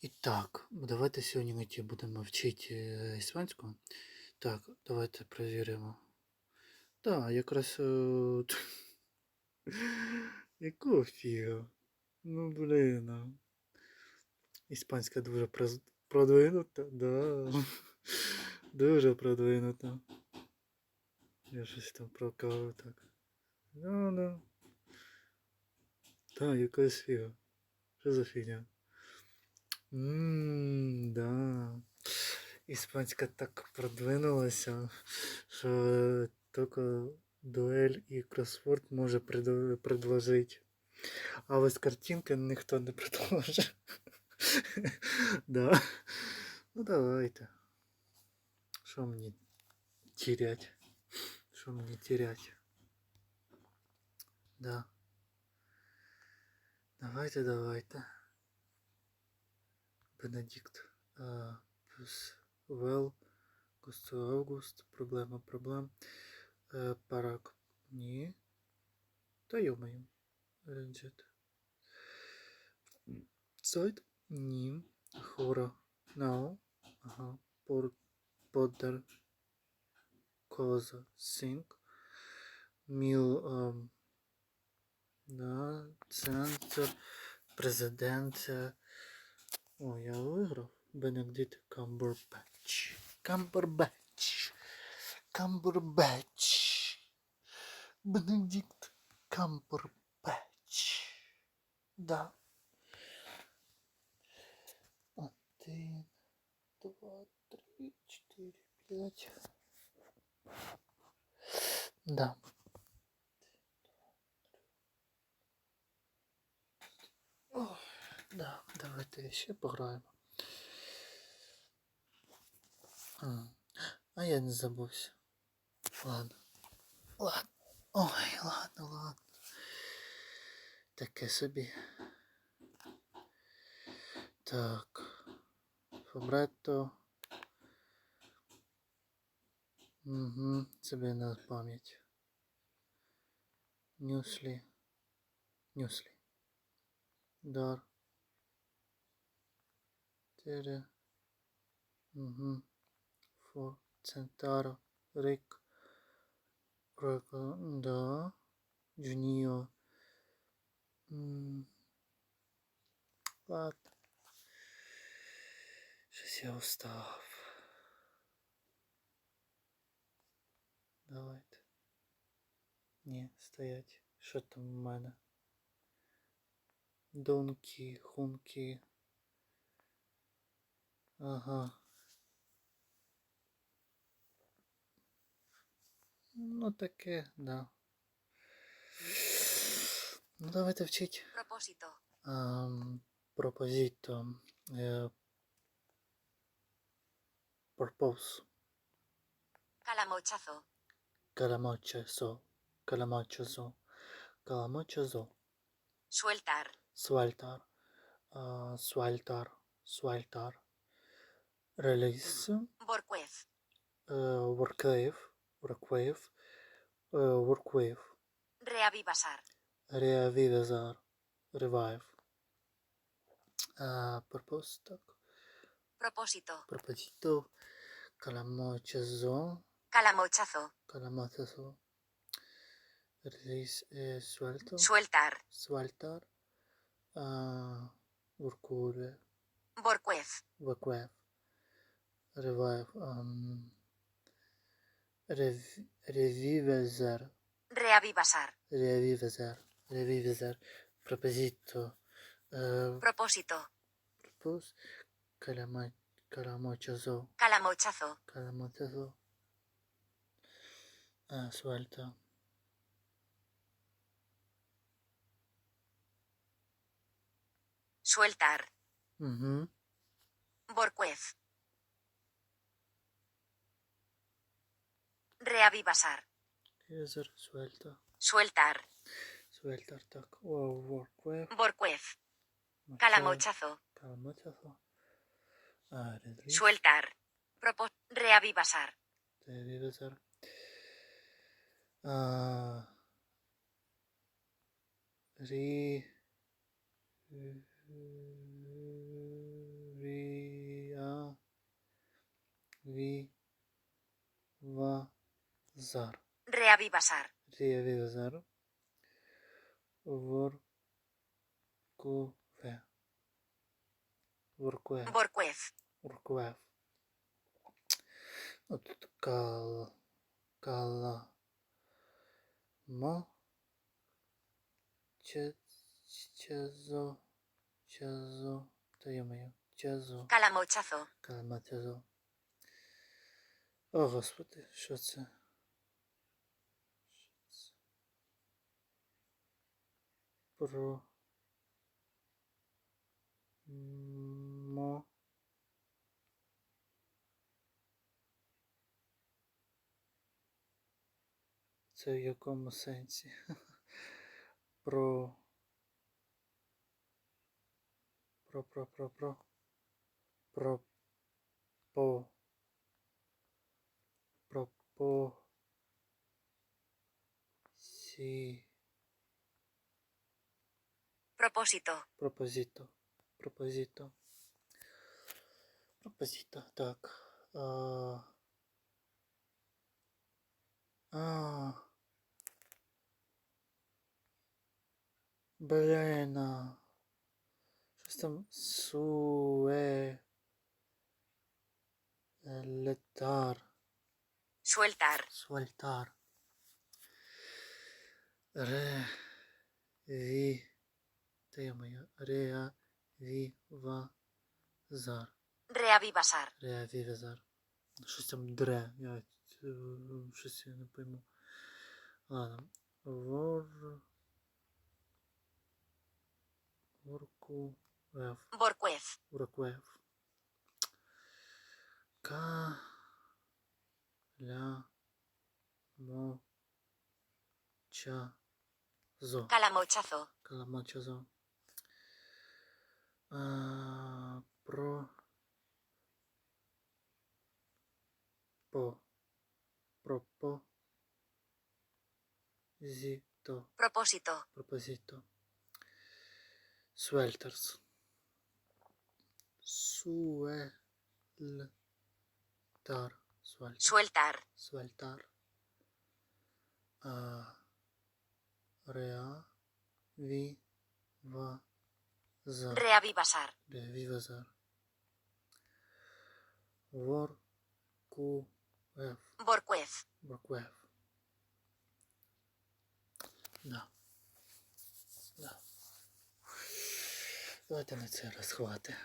І так, давайте сьогодні ми ті будемо вчити іспанську. Так, давайте перевіримо. Так, якраз. Якого фіга? Ну блін. а. Іспанська дуже продвинута, да. Дуже продвинута. Я щось там прокав так. Ну, ну. Так, якась фіга. Що за фігня? Ммм, да. Іспанська так продвинулася, що тільки дуель і кросворд може предо- предложить. А ось картинки ніхто не предложить. Да. Ну давайте. Що мені терять? Що мені терять? Да. Давайте, давайте. Бенедикт. А, плюс Вел. Густо Август. Проблема проблем. Е, Парак. Ні. Та йомаю. Ренджет. Сайт. Ні. Хора. Нао. Ага. Пор. Подер. Коза. Синк. Міл. ем, Да. Центр. Президент. О, я виграв. Бенедикт Камбербетч. Камбербетч. Камбербетч. Бенедикт Камбербетч. Да. Один, два, три, чотири, п'ять. Да. Давайте ще пограємо. А, я не забувся. Ладно. Ладно. Ой, ладно, ладно. Таке собі. Так. Фабретто. Угу, себе на пам'ять. Нюслі. Нюслі. Дар. Четыре. Угу. Фо. Центаро. Рик. Река. Да. Джунио. Ладно. Сейчас я устал. Давайте. Не, стоять. Что там в мене? Донкі, хунки. Ага. Ну таке, да. Ну давайте вчить. Propósito. Um, proposito. Eh, purpose. Calamochazo. Calamochazo. Calamochazo. Calamochazo. Sueltar. Sueltar. Release. Workwave. Uh, workwave. Workwave. Uh, workwave. Reavivasar. Reavivasar. Revive. Uh, propostak. Proposito. Propósito. Calamochazo. Calamochazo. Calamochazo. Release, eh, suelto. Sueltar. Sueltar. Uh, Workwave. Workwave. Revive. Um, rev, revivezar. Reavivasar. Revivezar. Revivezar. Proposito. Uh, Propósito. Calama, calamochazo. Calamochazo. Calamochazo. Ah, suelta. Sueltar. Borquez. Reavivasar. Debe ser suelta. Sueltar. Sueltar. O Borquez. Borquez. Calamochazo. Calamochazo. Sueltar. Propo reavivasar. Debe ah. ser. Uh, re. Uh, Зар. Reavivasar. Реавізар. Воркуве. Воркуе. Borquez. Воркуев. Ну, тут кал... Кала... Мо... Че... Чезо... Чезо... Та йо-моє. Чезо... Calamochazo. Каламатязо. О, господи, що це? Про... Мо... Це в якому сенсі? Про... Про, про, про, про. Про... По... Про... По... Сі... Propósito. Пропозито. Пропозито. Пропозито. Так. А... А... Блін. Щось там суе... Летар. Sueltar. Суальтар. Ре... Ві... Те моя. Реа... Ві... Ва... Зар. Reavivasar. Реавівезар. Щось там дре. Я е, щось я не пойму. Ладно. Вор... Ворку... Вев. Borquez. Ураквев. Ка... Ля... Мо... Ча... Зо. Calamochazo. Каламачазо. Ah, pro, propo, zito, propósito. Propósito. Suelters. Sueltar. Sueltar. Sueltar. Sueltar. Ва. За. Reavivasar. Вивазар. Вор. Ку. Еф. Borquez. Браквев. Да. Да. Давайте на це раз хватить.